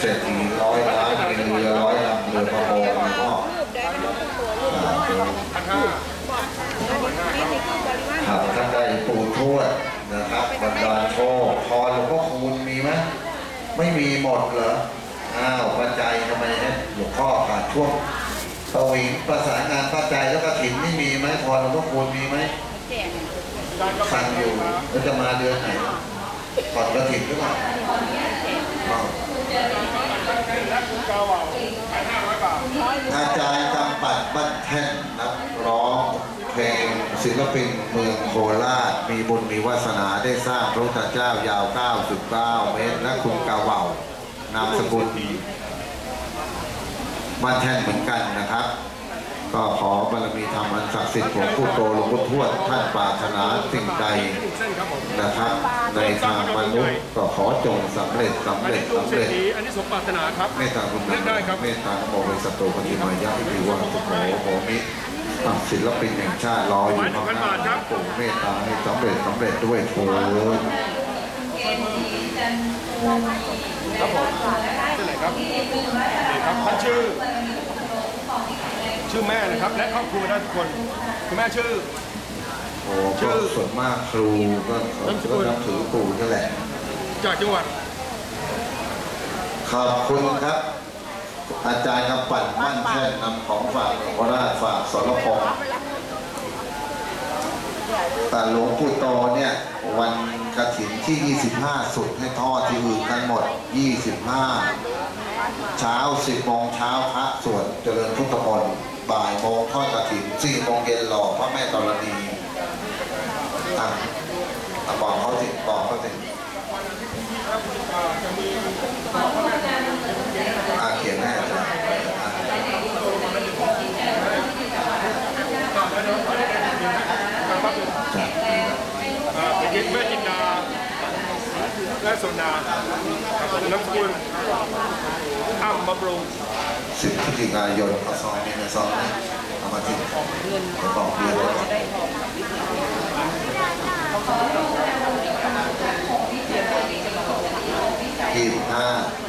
เศรษฐีร้อยล้านมีเรือร้อยลำเรือประมงแล้วก็ครับท่านใดปู่ทวดนะครับบรรดาโชคพรหลวงพ่อคูณมีไหมไม่มีหมดเหรออ้าวปัจจัยทำไมให้หลวงพ่อขาดช่วงสวิงประสานงานปัจจัยแล้วก็ถิ่นไม่มีไหมพรหลวงพ่อคูณมีไหมสั่งอยู่แล้วจะมาเดือนไหนก่อนกระถิ่นหรือเปล่า อาจารย์กำปัดบ้านแท่นนักร้องเพลงศิลปินเมืองโคราช มีบุญมีวาสนาได้สร้างพระพุทธเจ้ายาว 99 เมตร และคุณกาเหว่านามสกุลบ้านแท่นเหมือนกันนะครับ ก็ขอบารมีธรรมอันศักดิ์สิทธิ์ของผู้โตหลวงพ่อทวดท่านปรารถนาสิ่งใด นครับผมนะครับในทางมนุษย์ก็ขอจงสำเร็จสำอันเร็นี้จกลุ่มสำเศรษเร็จฐีอันนี้สมปรารถนาครับเมตตาคุณเลือกได้ครับเมตตาโมเป็นสตโตปฏิมายะอิวังสุโขโหมิอะศิลปินแห่งชาติรออยู่ข้างหน้าปู่เมตตาให้สำเร็จสำเร็จด้วยเถิดครับผมเส้นไหนครับนี่ครับท่านชื่อ ชื่อแม่นะครับ และครอบครัวได้ทุกคน คุณแม่ชื่อ โอ้ก็ส่วนมากครูก็เขาก็นับถือปู่นั่นแหละ จากจังหวัด ขอบคุณครับ อาจารย์กำปั่นมั่นแท่นนำของฝากโคราชฝากสรพงษ์แต่หลวงปู่โตเนี่ยวันกระถินที่ 25 สุดให้ทอดที่อื่นกันหมด 25 เช้า 10โมงเช้าพระสวดเจริญพุทธมนต์บ่ายโมงทอดกระถิน4โมงเย็นหล่อพระแม่ธรณี อะอะบอกเขาสิบอกเขาสิอะเขียนให้อาจารย์อ่จ้ะอ่าเป็นยินแม่จินดาและโซนานามสกุลอ้ำบำรุงสิบพฤศจิกายนเอาซองนี้ในซองนี้เอามาทิ้งเดี๋ยวบอกเดือนไว้ก่อนยี่สิบห้า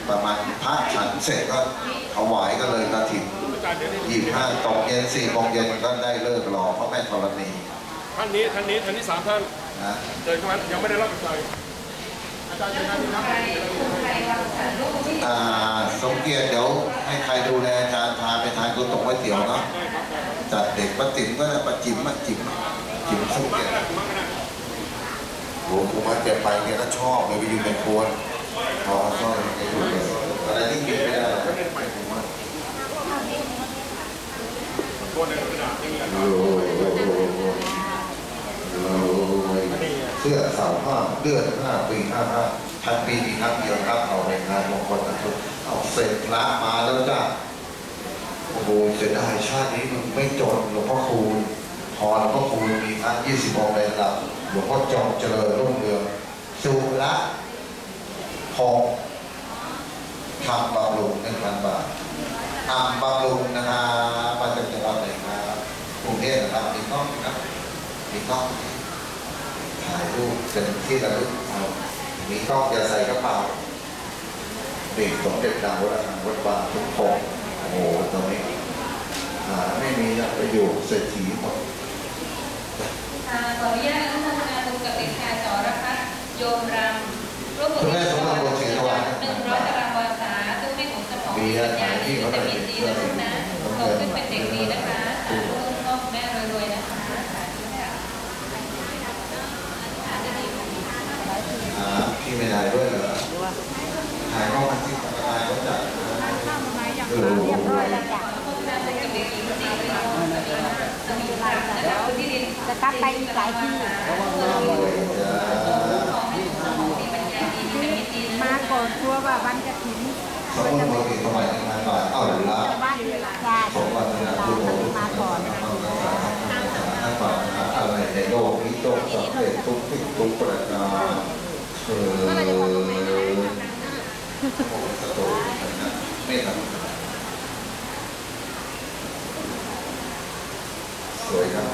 ประมาณพระฉัน เสร็จก็ถวายก็เลยกระถิ่นอาจารย์เดี๋ยวนี้ยี่สิบห้าตกเย็นสี่โมงเย็นก็ได้เลิกรอพระแม่ธรณีท่านนี้ท่านนี้ท่านนี้สามท่านนะเดินเข้ามายังไม่ได้รับปัจจัยอาจารย์เชิญท่านนี้ครับอ่าสมเกียรติเดี๋ยวให้ใครดูแลอาจารย์พาไปทานก๋วยตงก๋วยเตี๋ยวเนาะได้ครับได้ครับจัดเด็กป้าติ๋มก็ได้ป้าจิ๋มมาจิ๋มจิ๋มสมเกียรติได้ครับได้โหกูมาแกไปแกก็ชอบเลยไปอยู่ในครัวพอชอบเลยแกอยู่เลย อะไรที่กินไม่ได้ผมว่าบนในกระดาษยังมีโอ้โหเสื้อสาวผ้าเดือนห้าปีห้าห้าพันปีมีครั้งเดียวครับเอาในงานมงคลนะทุกเอาเสร็จละมาแล้วจ้าโอ้โหเสียดายชาตินี้มันไม่จนหลวงพ่อคูณพอหลวงพ่อคูณมีพระยี่สิบองค์ในระดับหลวงพ่อจอมเจริญรุ่งเรืองสุระทอง ทำบำรุงหนึ่งพันบาททำบำรุงนะครับมาจากจังหวัดไหนครับกรุงเทพนะครับมีกล้องนะมีกล้องถ่ายรูปเป็นที่ระลึกเอามีกล้องอย่าใส่กระเป๋าเด็กสมเด็จดาวระคังวัดบางทุกคนโอ้โหตรงนี้หาไม่มีนะไปอยู่เศรษฐีหมดค่ะขออนุญาตอนุโมทนาบุญกับเด็กชายสรพัฒน์โยมรำร่วมบุญหนึ่งร้อยตารางวาสาซึ่งให้ของ สมอะญไรญาที่ที่เขาจะได้มีดีนะลูกนะโตขึ้นเป็นเด็กดีนะคะสาธุพ่อแม่รวยๆนะคะสาธุค่ะอ่าพี่ไม่ได้ด้วยเหรอถ่ายเข้ามาที่ธนาครเขาจัดเรียบร้อยแล้วจ้ะจะกลับไปอีกหลายที่ ของให้สมองมีปัญญาดีมีมิตรดีนะ มา ก่อนชัวว่าวันกระถิ่นสมมติเราเห็นสมัยนึ่งพันบาทเอาหรือละบ้านญาติสมบัตินะคุณโอ้มาก่อนท่านบอกนะอะไรในโลกนี้โลกสำเร็จทุกสิ่งทุกประการเออโอ้สโตนะไม่ทำสวยครับ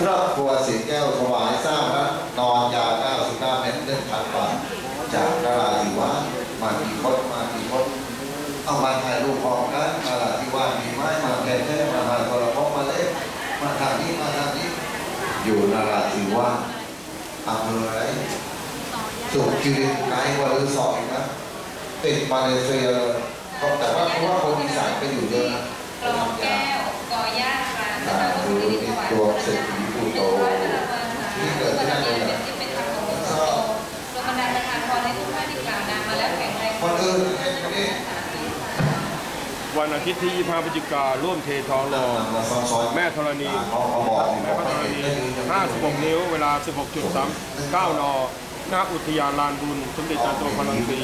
ครอบครัวสีแก้วถวายสร้างพระ ถ่ายรูปพร้อมกันมาลาที่ว่ามีไม้มาแก่แท้มาหาพลพมาเล็กมาทางนี้มาทางนี้ อยู่นาราธิวาสอำเภออะไรสุขีรินไกวันหรือสอยนะติดมาเลเซียแต่ว่าเพราะว่าคนอีสานไปอยู่เยอะนะรองแก้วกอยาสาธุนิตัวเศรษฐีผู้โต วันอาทิตย์ที่ 25พฤศจิการ่วมเททองหล่อแม่ธรณีเขาเขาบอกแม่พระธรณี 56 นิ้ว เวลา 16.3 9นาอุทยานลานบุญ สมเด็จจารโตพลังศรี